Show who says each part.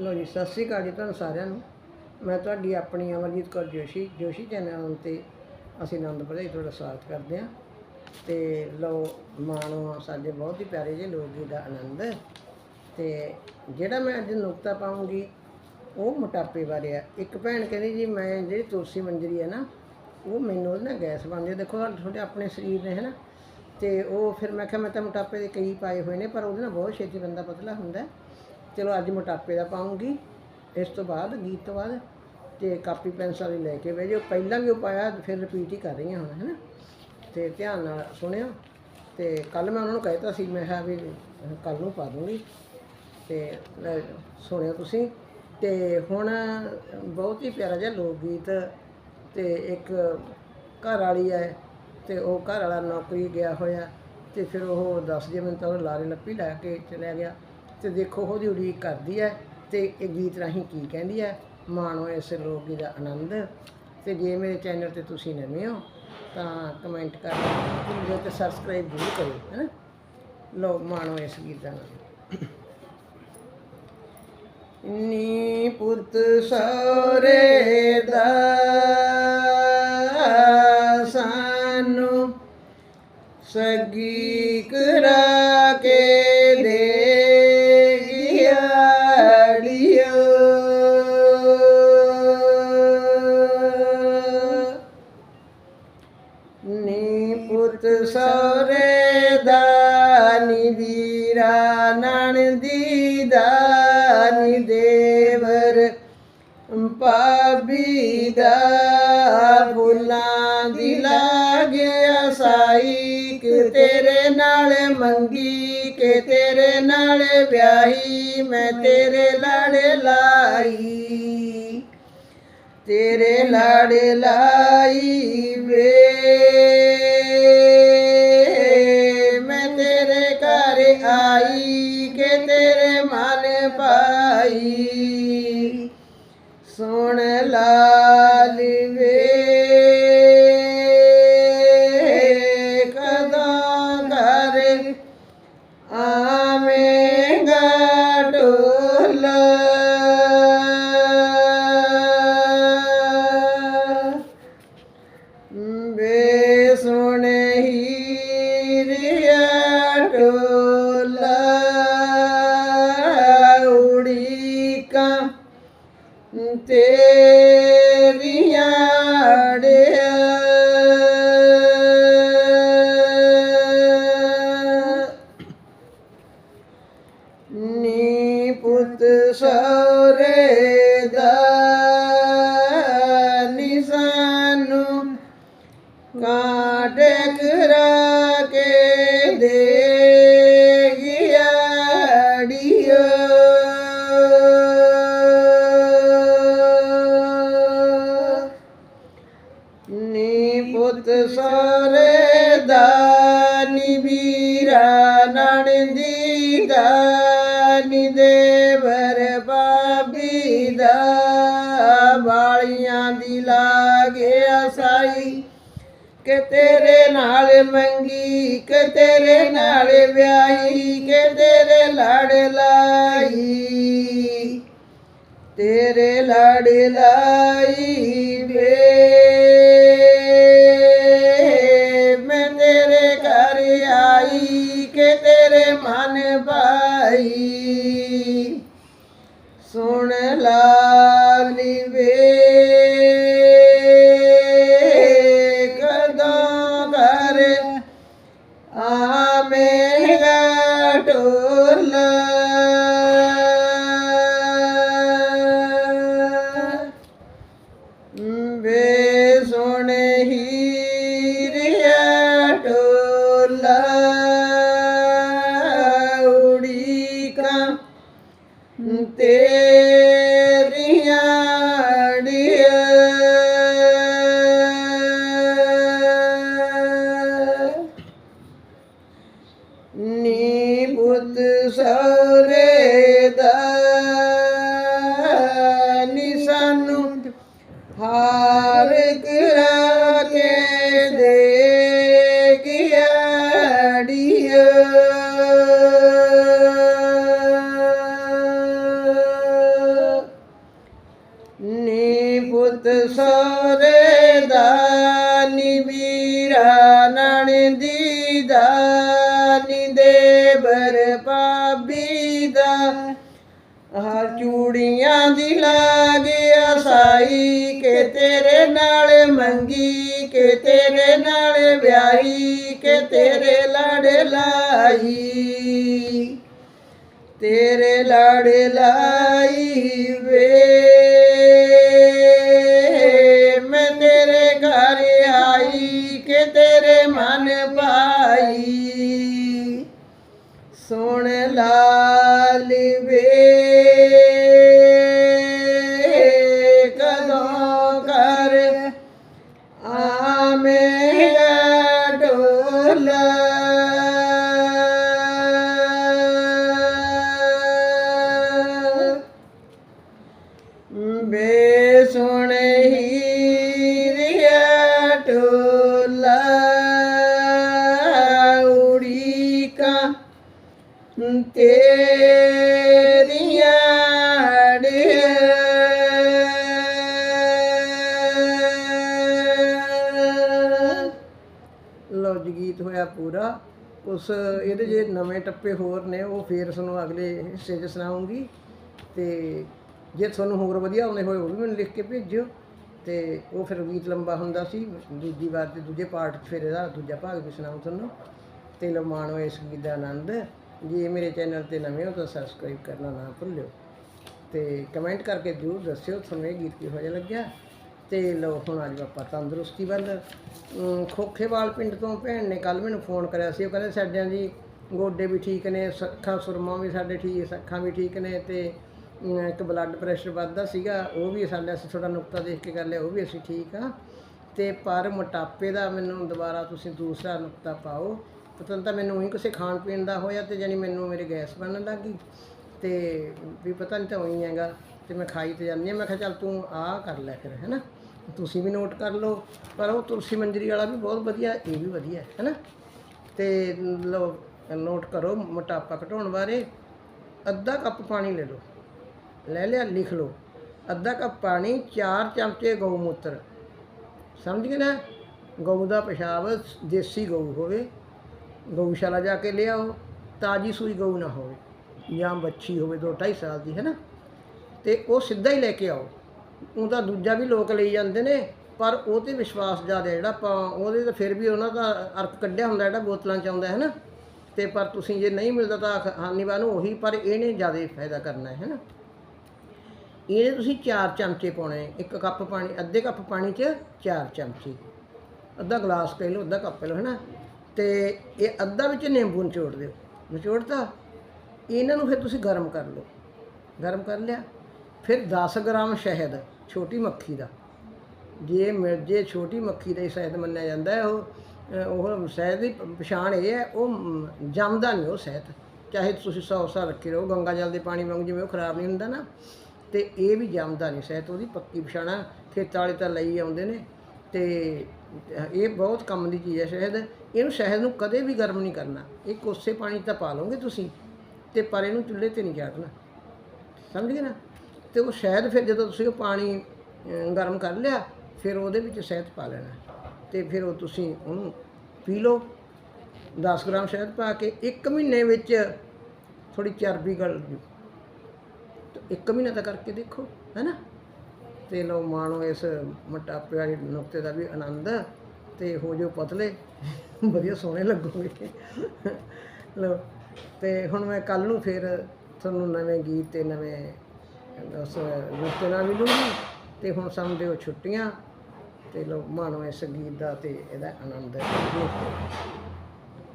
Speaker 1: ਲੋ ਜੀ, ਸਤਿ ਸ੍ਰੀ ਅਕਾਲ ਜੀ ਤੁਹਾਨੂੰ ਸਾਰਿਆਂ ਨੂੰ। ਮੈਂ ਤੁਹਾਡੀ ਆਪਣੀ ਅਮਰਜੀਤ ਕੌਰ ਜੋਸ਼ੀ ਜੋਸ਼ੀ ਚੈਨਲ ਤੇ ਅਸੀਂ ਆਨੰਦ ਵਧਾਈ ਤੁਹਾਡਾ ਸਵਾਗਤ ਕਰਦੇ ਹਾਂ। ਤੇ ਲੋ ਮਾਣੋ ਸਾਡੇ ਬਹੁਤ ਹੀ ਪਿਆਰੇ ਜਿਹੇ ਲੋਕ ਗੀਤ ਦਾ ਆਨੰਦ। ਤੇ ਜਿਹੜਾ ਮੈਂ ਅੱਜ ਨੁਕਤਾ ਪਾਉਂਗੀ ਉਹ ਮੋਟਾਪੇ ਬਾਰੇ ਆ। ਇੱਕ ਭੈਣ ਕਹਿੰਦੀ ਜੀ, ਮੈਂ ਜਿਹੜੀ ਤੁਲਸੀ ਮੰਜਰੀ ਹੈ ਨਾ, ਉਹ ਮੈਨੂੰ ਉਹਦੇ ਨਾਲ ਗੈਸ ਬਣਦੀ ਹੈ ਦੇਖੋ ਤੁਹਾਡੇ ਆਪਣੇ ਸਰੀਰ ਨੇ ਹੈ ਨਾ ਤੇ ਉਹ ਫਿਰ ਮੈਂ ਕਿਹਾ, ਮੈਂ ਤਾਂ ਮੋਟਾਪੇ ਦੇ ਕਈ ਪਾਏ ਹੋਏ ਨੇ, ਪਰ ਉਹਦੇ ਨਾਲ ਬਹੁਤ ਛੇਤੀ ਬੰਦਾ ਪਤਲਾ ਹੁੰਦਾ। ਚਲੋ ਅੱਜ ਮੋਟਾਪੇ ਦਾ ਪਾਉਂਗੀ। ਇਸ ਤੋਂ ਬਾਅਦ ਗੀਤ ਤੋਂ ਬਾਅਦ ਤੇ ਕਾਪੀ ਪੈਨਸਲ ਵੀ ਲੈ ਕੇ ਬਹਿ ਜਾਓ ਪਹਿਲਾਂ ਵੀ ਉਹ ਪਾਇਆ, ਫਿਰ ਰਿਪੀਟ ਹੀ ਕਰ ਰਹੀ ਹਾਂ ਹੁਣ ਹੈ ਨਾ ਤੇ ਧਿਆਨ ਨਾਲ ਸੁਣਿਆ ਤੇ ਕੱਲ ਮੈਂ ਉਹਨਾਂ ਨੂੰ ਕਹਿਤਾ ਸੀ, ਮੈਂ ਕਿਹਾ ਵੀ ਕੱਲ ਨੂੰ ਪਾ ਦੂੰਗੀ। ਤੇ ਸੁਣਿਓ ਤੁਸੀਂ। ਤੇ ਹੁਣ ਬਹੁਤ ਹੀ ਪਿਆਰਾ ਜਿਹਾ ਲੋਕ ਗੀਤ ਤੇ ਇੱਕ ਘਰ ਵਾਲੀ ਹੈ ਤੇ ਉਹ ਘਰ ਵਾਲਾ ਨੌਕਰੀ ਗਿਆ ਹੋਇਆ ਤੇ ਫਿਰ ਉਹ ਦੱਸਦੀ ਮੈਨੂੰ ਤਾਂ ਉਹ ਲਾਰੇ ਲੱਪੀ ਲੈ ਕੇ ਚਲਿਆ ਗਿਆ। ਤੇ ਦੇਖੋ, ਉਹਦੀ ਉਡੀਕ ਕਰਦੀ ਹੈ ਤੇ ਇਹ ਗੀਤ ਰਾਹੀਂ ਕੀ ਕਹਿੰਦੀ ਹੈ? ਮਾਣੋ ਇਸ ਲੋਕ ਗੀਤ ਦਾ ਆਨੰਦ। ਤੇ ਜੇ ਮੇਰੇ ਚੈਨਲ ਤੇ ਤੁਸੀਂ ਨਵੇਂ ਹੋ, ਤਾਂ ਕਮੈਂਟ ਕਰਨਾ ਭੁੱਲਿਓ ਤੇ ਸਬਸਕ੍ਰਾਈਬ ਜ਼ਰੂਰ ਕਰਿਓ, ਹੈ ਨਾ? ਲੋ ਮਾਣੋ ਇਸ ਗੀਤ ਦਾ ਆਨੰਦ ਨੀ ਪੁੱਤ ਸੋਰੇ ਦਾ ਸਾਨੂੰ ਸਗੀ ਨੀ ਦੇਵਰ ਪਾਬੀ ਦਾ ਫੁੱਲਾਂ ਦੀ ਲਾਗਿਆ ਸਾਈ, ਕਿ ਤੇਰੇ ਨਾਲ ਮੰਗੀ, ਕਿ ਤੇਰੇ ਨਾਲ ਵਿਆਹੀ, ਮੈਂ ਤੇਰੇ ਲੜ ਲਾਈ। ਤੇਰੇ ਲੜ ਲਾਈ ਵੇ। ਸੁਣ ਤੇਰੀਆਂ ਅੜਿਆ ਨੀ ਪੁੱਤ ਸੋਰੇ ਦਾ ਨੀ ਸਾਨੂੰ ਬਾਬੀ ਦਾ ਵਾਲੀਆਂ ਦੀ ਲਾਗੇ ਸਾਈ ਕਿ ਤੇਰੇ ਨਾਲ ਮੰਗੀ, ਕਿ ਤੇਰੇ ਨਾਲ ਵਿਆਹੀ, ਕਿ ਤੇਰੇ ਲੜ ਲਾਈ। ਤੇਰੇ ਲੜ ਲਾਈ ਸੰਤ ਸਰੇ ਦਾ ਨਿਸਾਨੂ ਹਾਰ ਕਰਾ ਕੇ ਦੇ ਗਿਆੜੀਆ ਨੀ ਪੁੱਤ ਸਰੇ ਦਾ ਨੀ ਵੀਰਾ ਨਣ ਦੀਦਾ ਤੇਰੇ ਨਾਲ ਮੰਗੀ, ਕਿ ਤੇਰੇ ਨਾਲ ਵਿਆਹੀ, ਕਿ ਤੇਰੇ ਲੜ ਲਾਈ। ਤੇਰੇ ਲੜ ਲਾਈ ਵੇ। ਮੈਂ ਤੇਰੇ ਘਰ ਆਈ, ਕਿ ਤੇਰੇ ਮਨ ਪਾਈ ਸੁਣ ਲਾਲ ਵੇ। ਢੋਲਾ। ਬੇ ਸੁਣ ਹੀਰਿਆ ਢੋਲਾ। ਉੜੀਕਾ ਤੇਰੀਆਂ ਜੀ ਪੂਰਾ, ਉਸ ਇਹਦੇ ਜੇ ਨਵੇਂ ਟੱਪੇ ਹੋਰ ਨੇ, ਉਹ ਫੇਰ ਤੁਹਾਨੂੰ ਅਗਲੇ ਹਿੱਸੇ 'ਚ ਸੁਣਾਉਂਗੀ। ਤੇ ਜੇ ਤੁਹਾਨੂੰ ਹੋਰ ਵਧੀਆ ਆਉਂਦੇ ਹੋਏ, ਉਹ ਵੀ ਮੈਨੂੰ ਲਿਖ ਕੇ ਭੇਜਿਓ। ਤੇ ਉਹ ਫਿਰ ਗੀਤ ਲੰਬਾ ਹੁੰਦਾ ਸੀ, ਦੂਜੀ ਵਾਰ ਤੇ ਦੂਜੇ ਪਾਰਟ 'ਚ ਫਿਰ ਇਹਦਾ ਦੂਜਾ ਭਾਗ ਵੀ ਸੁਣਾਉਂ ਤੁਹਾਨੂੰ। ਤੇ ਲਓ ਮਾਣੋ ਇਸ ਗੀਤ ਦਾ ਆਨੰਦ। ਜੇ ਮੇਰੇ ਚੈਨਲ ਤੇ ਨਵੇਂ ਹੋ ਤਾਂ ਸਬਸਕ੍ਰਾਈਬ ਕਰਨਾ ਨਾ ਭੁੱਲਿਓ। ਤੇ ਕਮੈਂਟ ਕਰਕੇ ਜ਼ਰੂਰ ਦੱਸਿਓ, ਤੁਹਾਨੂੰ ਇਹ ਗੀਤ ਕਿਹੋ ਜਿਹਾ ਲੱਗਿਆ। ਤੇ ਲਓ ਹੁਣ ਅੱਜ ਆਪਾਂ, ਤੰਦਰੁਸਤੀ ਵੱਲ। ਖੋਖੇਵਾਲ ਪਿੰਡ ਤੋਂ ਭੈਣ ਨੇ ਕੱਲ ਮੈਨੂੰ ਫੋਨ ਕਰਿਆ ਸੀ, ਉਹ ਕਹਿੰਦੇ ਸਾਡਿਆਂ ਦੀ ਗੋਡੇ ਵੀ ਠੀਕ ਨੇ ਸੱਖਾਂ ਸੁਰਮਾ ਵੀ ਸਾਡੇ ਠੀਕ ਸੱਖਾਂ ਵੀ ਠੀਕ ਨੇ ਤੇ ਇੱਕ ਬਲੱਡ ਪ੍ਰੈਸ਼ਰ ਵੱਧਦਾ ਸੀਗਾ, ਉਹ ਵੀ ਸਾਡੇ ਅਸੀਂ ਥੋੜਾ ਨੁਕਤਾ ਦੇਖ ਕੇ ਕਰ ਲਿਆ, ਉਹ ਵੀ ਅਸੀਂ ਠੀਕ ਆ। ਤੇ ਪਰ ਮੋਟਾਪੇ ਦਾ ਮੈਨੂੰ ਦੁਬਾਰਾ ਤੁਸੀਂ ਦੂਸਰਾ ਨੁਕਤਾ ਪਾਓ ਪਤਾ ਤਾਂ ਮੈਨੂੰ ਉਹੀ ਕਿਸੇ ਖਾਣ ਪੀਣ ਦਾ ਹੋਇਆ ਤੇ ਜਾਨੀ ਮੈਨੂੰ ਮੇਰੇ ਗੈਸ ਬਣਨ ਲੱਗ ਗਈ। ਤੇ ਵੀ ਪਤਾ ਨਹੀਂ ਤਾਂ ਉਹੀ ਹੈਗਾ, ਤੇ ਮੈਂ ਖਾਈ ਤੇ ਜਾਂਦੀ ਹਾਂ, ਮੈਂ ਕਿਹਾ ਚੱਲ ਤੂੰ ਆ ਕਰ ਲੈ ਫਿਰ, ਹੈਨਾ? ਤੁਸੀਂ ਵੀ ਨੋਟ ਕਰ ਲਓ, ਪਰ ਉਹ ਤੁਲਸੀ ਮੰਜਰੀ ਵਾਲਾ ਵੀ ਬਹੁਤ ਵਧੀਆ, ਇਹ ਵੀ ਵਧੀਆ ਹੈ ਨਾ ਤੇ ਲਓ ਨੋਟ ਕਰੋ, ਮੋਟਾਪਾ ਘਟਾਉਣ ਬਾਰੇ, ਅੱਧਾ ਕੱਪ ਪਾਣੀ ਲੈ ਲਓ, ਲੈ ਲਿਆ, ਲਿਖ ਲਓ, ਅੱਧਾ ਕੱਪ ਪਾਣੀ 4 ਚਮਚੇ ਗਊ ਮੂਤਰ, ਸਮਝ ਗਏ ਨਾ? ਗਊ ਦਾ ਪਿਸ਼ਾਬ ਦੇਸੀ ਗਊ ਹੋਵੇ, ਗਊਸ਼ਾਲਾ ਜਾ ਕੇ ਲਿਆਓ ਤਾਜੀ ਸੂਈ ਗਊ ਨਾ ਹੋਵੇ, ਜਾਂ ਬੱਚੀ ਹੋਵੇ 2.5 ਸਾਲ ਦੀ ਹੈ ਨਾ ਤੇ ਉਹ ਸਿੱਧਾ ਹੀ ਲੈ ਕੇ ਆਓ। ਉਹ ਤਾਂ ਦੂਜਾ ਵੀ ਲੋਕ ਲਈ ਜਾਂਦੇ ਨੇ, ਪਰ ਉਹ ਤੇ ਵਿਸ਼ਵਾਸ ਜ਼ਿਆਦਾ ਜਿਹੜਾ ਆਪਾਂ, ਉਹਦੇ ਤੇ ਫਿਰ ਵੀ ਉਹਨਾਂ ਦਾ ਅਰਕ ਕੱਢਿਆ ਹੁੰਦਾ ਜਿਹੜਾ ਬੋਤਲਾਂ ਚ ਆਉਂਦਾ ਹੈ ਨਾ। ਤੇ ਪਰ ਤੁਸੀਂ ਜੇ ਨਹੀਂ ਮਿਲਦਾ ਤਾਂ ਖ- ਨੂੰ ਉਹੀ, ਪਰ ਇਹਨੇ ਜ਼ਿਆਦਾ ਫਾਇਦਾ ਕਰਨਾ ਹੈ ਨਾ। ਇਹਦੇ ਤੁਸੀਂ 4 ਚਮਚੇ ਪਾਉਣੇ, ਇੱਕ ਕੱਪ ਪਾਣੀ, ਅੱਧੇ ਕੱਪ ਪਾਣੀ 'ਚ 4 ਚਮਚੇ। ਅੱਧਾ ਗਲਾਸ ਕਹਿ ਲਓ, ਅੱਧਾ ਕੱਪ ਲਓ ਹੈਨਾ ਤੇ ਇਹ ਅੱਧਾ ਵਿੱਚ ਨਿੰਬੂ ਨਿਚੋੜ ਦਿਓ। ਨਿਚੋੜਤਾ, ਇਹਨਾਂ ਨੂੰ ਫਿਰ ਤੁਸੀਂ ਗਰਮ ਕਰ ਲਓ। ਗਰਮ ਕਰ ਲਿਆ। ਫਿਰ 10 ਗ੍ਰਾਮ ਸ਼ਹਿਦ, ਛੋਟੀ ਮੱਖੀ ਦਾ। ਜੇ ਮਿਲ ਜੇ ਛੋਟੀ ਮੱਖੀ ਦਾ ਹੀ ਸ਼ਹਿਦ ਮੰਨਿਆ ਜਾਂਦਾ ਹੈ, ਉਹ ਉਹ ਸ਼ਹਿਦ ਦੀ ਪਛਾਣ ਇਹ ਹੈ, ਉਹ ਜੰਮਦਾ ਨਹੀਂ ਉਹ ਸ਼ਹਿਦ। ਚਾਹੇ ਤੁਸੀਂ ਸੌ ਸਾਲ ਰੱਖੇ ਰਹੋ, ਗੰਗਾ ਜਲ ਦੇ ਪਾਣੀ ਵਾਂਗ ਜਿਵੇਂ ਉਹ ਖਰਾਬ ਨਹੀਂ ਹੁੰਦਾ ਨਾ, ਤੇ ਇਹ ਵੀ ਜੰਮਦਾ ਨਹੀਂ ਸ਼ਹਿਦ, ਉਹਦੀ ਪੱਕੀ ਪਛਾਣਾ ਖੇਤਾਂ ਵਾਲੇ ਤਾਂ ਲਈ ਆਉਂਦੇ ਨੇ, ਤੇ ਇਹ ਬਹੁਤ ਕੰਮ ਦੀ ਚੀਜ਼ ਹੈ ਸ਼ਹਿਦ। ਇਹਨੂੰ ਸ਼ਹਿਦ ਨੂੰ ਕਦੇ ਵੀ ਗਰਮ ਨਹੀਂ ਕਰਨਾ। ਇਹ ਕੋਸੇ ਪਾਣੀ ਤਾਂ ਪਾ ਲਓਗੇ ਤੁਸੀਂ, ਤੇ ਪਰ ਇਹਨੂੰ ਚੁੱਲ੍ਹੇ ਤੇ ਨਹੀਂ ਚਾੜਨਾ। ਸਮਝ ਗਏ ਨਾ? ਤੇ ਉਹ ਸ਼ਹਿਦ ਫਿਰ ਜਦੋਂ ਤੁਸੀਂ ਉਹ ਪਾਣੀ ਗਰਮ ਕਰ ਲਿਆ, ਫਿਰ ਉਹਦੇ ਵਿੱਚ ਸ਼ਹਿਦ ਪਾ ਲੈਣਾ। ਤੇ ਫਿਰ ਉਹ ਤੁਸੀਂ ਉਹਨੂੰ ਪੀ ਲਓ। 10 ਗ੍ਰਾਮ ਸ਼ਹਿਦ ਪਾ ਕੇ 1 ਮਹੀਨੇ ਵਿੱਚ ਥੋੜੀ ਚਰਬੀ ਗਲ ਜੂ। ਤੇ 1 ਮਹੀਨਾ ਤਾਂ ਕਰਕੇ ਦੇਖੋ, ਹੈਨਾ? ਤੇ ਲਓ ਮਾਣੋ ਇਸ ਮੋਟਾਪੇ ਵਾਲੇ ਨੁਕਤੇ ਦਾ ਵੀ ਆਨੰਦ ਤੇ ਹੋ ਜੋ ਪਤਲੇ। ਵਧੀਆ ਸੋਹਣੇ ਲੱਗੋਗੇ। ਲਓ, ਤੇ ਹੁਣ ਮੈਂ ਕੱਲ ਨੂੰ ਫਿਰ ਤੁਹਾਨੂੰ ਨਵੇਂ ਗੀਤ ਤੇ ਨਵੇਂ ਉਸ ਰੁੱਤੇ ਨਾਲ ਮਿਲੂੰਗੀ ਤੇ ਹੁਣ ਸਮਝਦੇ ਹੋ ਛੁੱਟੀਆਂ ਤੇ ਲਓ ਮਾਣੋ ਇਸ ਗੀਤ ਦਾ ਤੇ ਇਹਦਾ ਆਨੰਦ